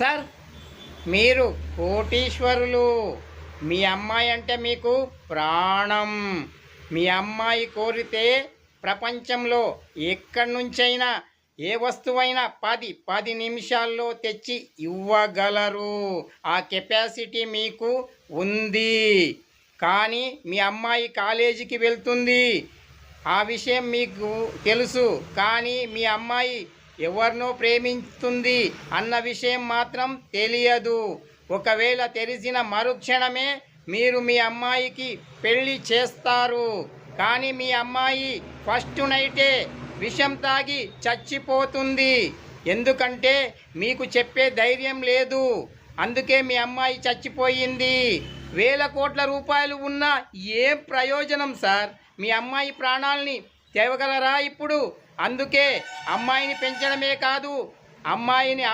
Sir మీరు కోటీశ్వరులు. మీ అమ్మాయి అంటే మీకు ప్రాణం. మీ అమ్మాయి కోరితే ప్రపంచంలో ఎక్కడి నుంచైనా ఏ వస్తువైనా పది పది నిమిషాల్లో తెచ్చి ఇవ్వగలరు. ఆ కెపాసిటీ మీకు ఉంది. కానీ మీ అమ్మాయి కాలేజీకి వెళ్తుంది. ఆ విషయం మీకు తెలుసు. కానీ మీ అమ్మాయి ఎవరినో ప్రేమిస్తుంది అన్న విషయం మాత్రం తెలియదు. ఒకవేళ తెలిసిన మరుక్షణమే మీరు మీ అమ్మాయికి పెళ్ళి చేస్తారు. కానీ మీ అమ్మాయి ఫస్ట్ నైటే విషం తాగి చచ్చిపోతుంది. ఎందుకంటే మీకు చెప్పే ధైర్యం లేదు. అందుకే మీ అమ్మాయి చచ్చిపోయింది. వేల కోట్ల రూపాయలు ఉన్నా ఏం ప్రయోజనం సార్? మీ అమ్మాయి ప్రాణాల్ని తేవగలరా ఇప్పుడు? అందుకే అమ్మాయిని పెంచడమే కాదు అమ్మాయిని